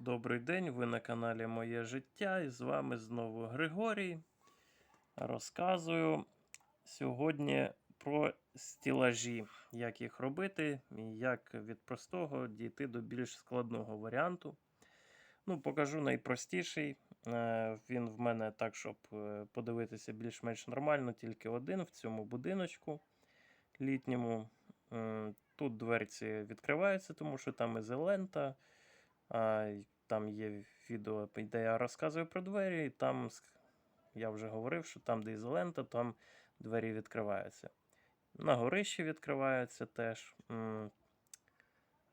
Добрий день, ви на каналі Моє життя і з вами знову Григорій. Розказую сьогодні про стілажі, як їх робити і як від простого дійти до більш складного варіанту. Ну, покажу найпростіший. Е, Він в мене так, щоб е, подивитися більш-менш нормально, тільки один в цьому будиночку літньому. Тут дверці відкриваються, тому що там ізолента. А, й там є відео, де я розказую про двері, і там я вже говорив, що там, де ізолента, там двері відкриваються. На горищі відкриваються теж.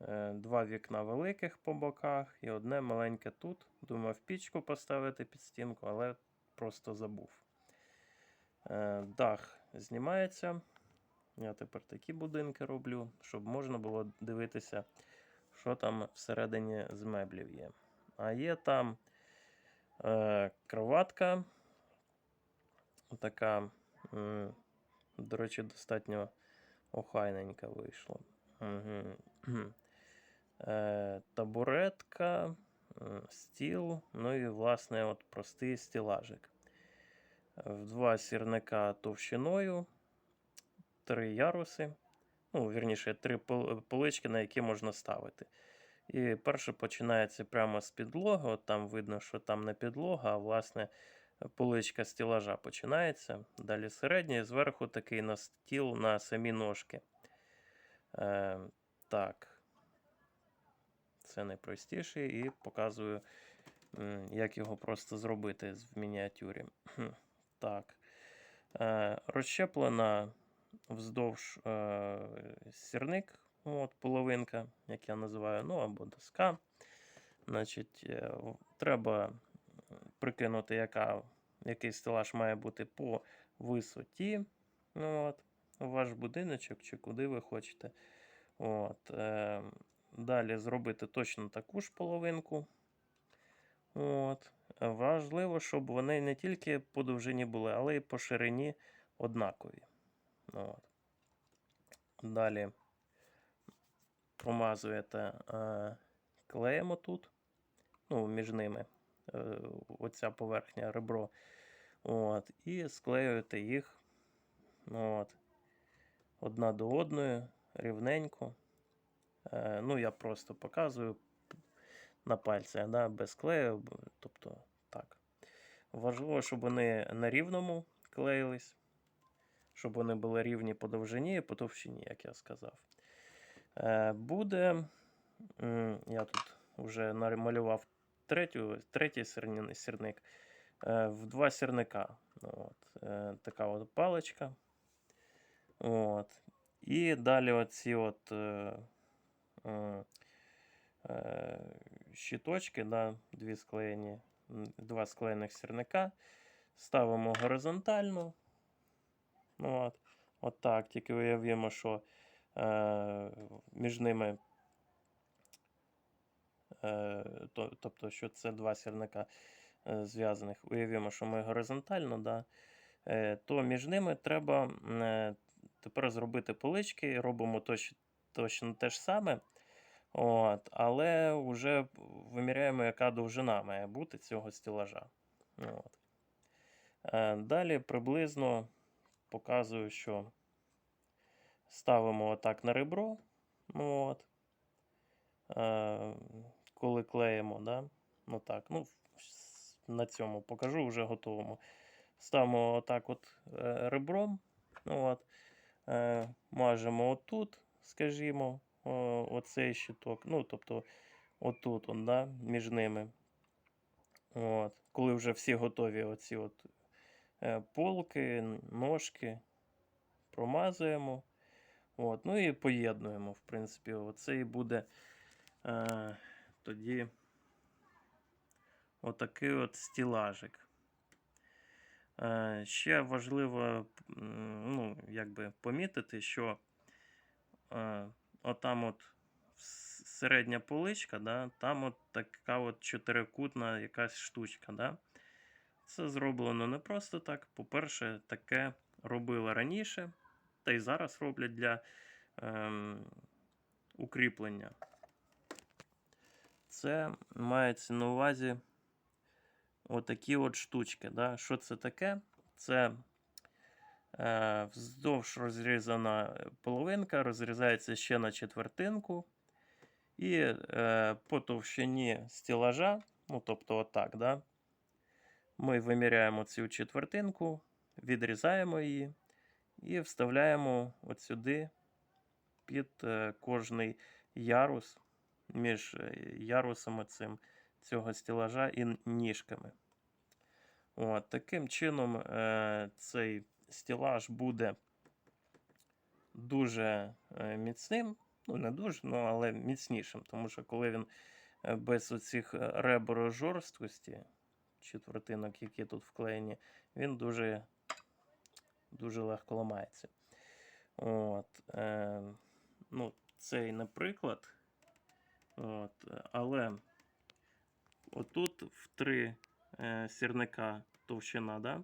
Е, Два вікна великих по боках і одне маленьке тут. Думав пічку поставити під стінку, але просто забув. Е, Дах знімається. Я тепер такі будинки роблю, щоб можна було дивитися, що там всередині з меблів є. А є там е, кроватка. Така, до речі, достатньо охайненька вийшла. Угу. Е, табуретка, стіл, ну і, власне, от простий стілажик. В два сірника товщиною, три яруси. Ну, вірніше, три полички, на які можна ставити. І перше починається прямо з підлоги. От там видно, що там не підлога, а власне поличка стілажа починається. Далі середня, і зверху такий на стіл на самі ножки. Е, так. Це найпростіше, і показую, як його просто зробити в мініатюрі. Так. Е, розщеплена вздовж е, сірник, от, половинка, як я називаю, ну або доска. Значить, е, треба прикинути, яка, який стелаж має бути по висоті. Ну, от, ваш будиночок чи куди ви хочете. От, е, далі зробити точно таку ж половинку. От. Важливо, щоб вони не тільки по довжині були, але й по ширині однакові. От. Далі промазуєте е, клеєм тут, ну, між ними е, оця поверхня ребро. От, і склеюєте їх ну, от, одна до одної рівненько. Е, ну, я просто показую на пальцях, да, без клею, тобто так. Важливо, щоб вони на рівному клеїлись, щоб вони були рівні по довжині і по товщині, як я сказав. Е, буде, я тут вже намалював третю, третій сірник, е, в два сірника. От, е, така от паличка. От. І далі оці от е, щиточки, да, дві склеєні, два склеєних сірника. Ставимо горизонтально. Ну, от, от так, тільки уявімо, що е, між ними, е, то, тобто, що це два сірника е, зв'язаних. Уявімо, що ми горизонтально, да, е, то між ними треба е, тепер зробити полички. Робимо точно, точно те ж саме. От, але вже виміряємо, яка довжина має бути цього стілажа. От. Е, Далі приблизно показую, що ставимо отак на ребро. Ну, от. Е, коли клеїмо, да? ну так, ну, на цьому покажу вже готовому. Ставимо отак от е, ребром. Ну, от. Е, мажемо отут, скажімо, оцей щиток. Ну, тобто, отут, он, да, між ними. От. Коли вже всі готові оці от полки, ножки промазуємо. От. Ну і поєднуємо, в принципі, оце і буде е, тоді отакий от стілажик. Е, ще важливо ну, якби помітити, що е, отам от середня поличка, да, там от така от чотирикутна якась штучка. Да. Це зроблено не просто так. По-перше, таке робили раніше, та й зараз роблять для ем, укріплення. це мається на увазі отакі от штучки. Да? Що це таке? Це е, вздовж розрізана половинка, розрізається ще на четвертинку. І е, по товщині стілажа, ну тобто отак, да, ми виміряємо цю четвертинку, відрізаємо її і вставляємо от сюди під е, кожний ярус між е, ярусами цим, цього стілажа і ніжками. От, таким чином е, цей стілаж буде дуже міцним. Ну, не дуже, ну, але міцнішим. Тому що коли він без оцих ребер жорсткості, четвертинок, які тут вклеєні, він дуже, дуже легко ламається. От, е, ну, цей не приклад. От, але отут в три е, сірника товщина, да?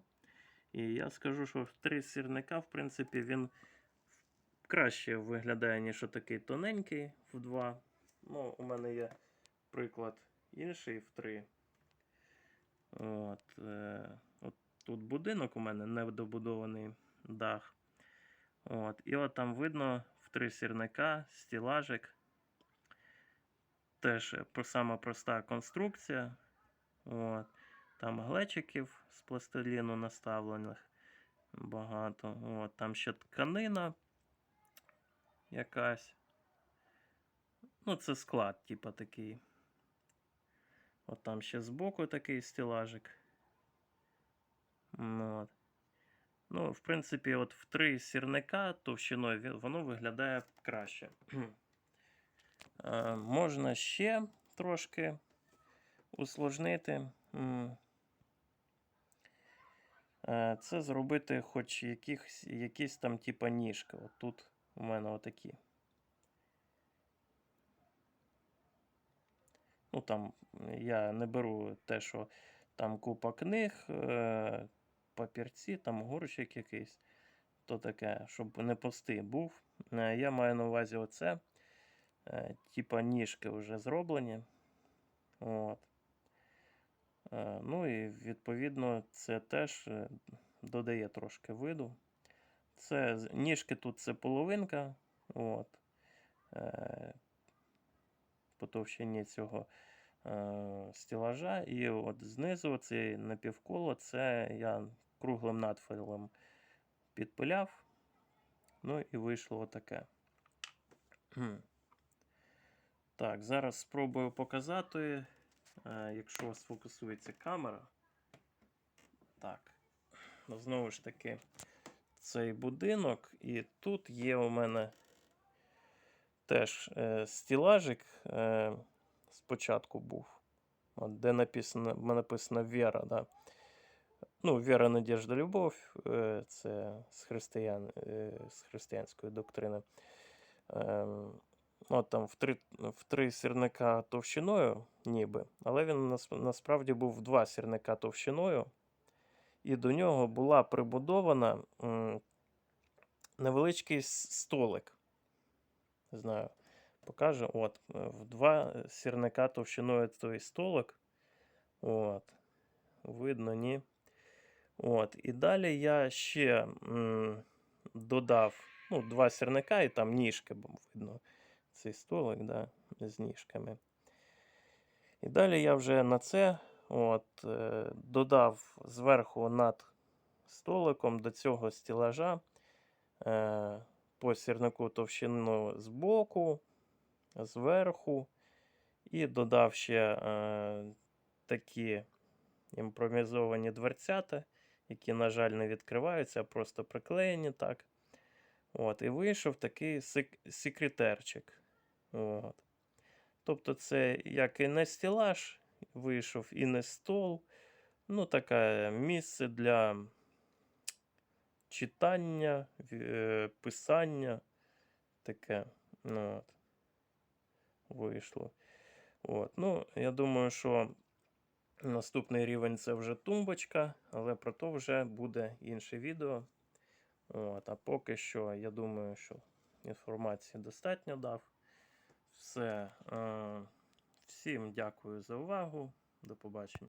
І я скажу, що в три сірника, в принципі, він краще виглядає, ніж такий тоненький в два. Ну, у мене є приклад інший в три. От, е, от тут будинок у мене недобудований дах. От, і от там видно в три сірника стілажик. Теж е, сама проста конструкція. От. Там глечиків з пластиліну наставлених багато. От, там ще тканина якась. Ну, це склад, типа такий. От там ще збоку такий стілажик. Ну, от. ну, в принципі, от в три сірника товщиною воно виглядає краще. Е, можна ще трошки усложнити. Е, Це зробити хоч якихось, якісь там типа ніжки. От тут у мене отакі. Ну там я не беру те, що там купа книг, е, папірці, там горщик якийсь. То таке, щоб не пустий був. Е, Я маю на увазі оце. Е, Типа ніжки вже зроблені. От. Ну і відповідно це теж додає трошки виду. Це ніжки тут це половинка. От. По товщині цього е, стілажа. І от знизу цей напівколо це я круглим надфилем підпиляв. Ну і вийшло отаке. Так, зараз спробую показати, е, якщо сфокусується камера. Так. Знову ж таки, цей будинок, і тут є у мене теж е, стілажик е, спочатку був, от, де написано, написано Віра. Да? Ну, Віра, Надежда, Любов, е, це з, християн, е, з християнської доктрини. Ем, От там в три, в три сірника товщиною, ніби, але він нас, насправді був в два сірника товщиною, і до нього була прибудована м, невеличкий столик. Не знаю, покажу. От, е, в два сірника товщиною той столик. От, видно, ні. От, і далі я ще м, додав ну, два сірника, і там ніжки бо видно. Цей столик, да, з ніжками. І далі я вже на це от, е, додав зверху над столиком до цього стілажа е, по сірнику товщину з боку, зверху, і додав ще е, такі імпровізовані дверцята, які, на жаль, не відкриваються, а просто приклеєні так. От, і вийшов такий сек- секретерчик. От. Тобто, це як і не стілаж вийшов, і не стол. Ну, таке місце для читання, е, писання. Таке. Ну, от. Вийшло. От. Ну, я думаю, що наступний рівень це вже тумбочка, але про то вже буде інше відео. От, а поки що, я думаю, що інформації достатньо дав. Все. Е, Всім дякую за увагу. До побачення.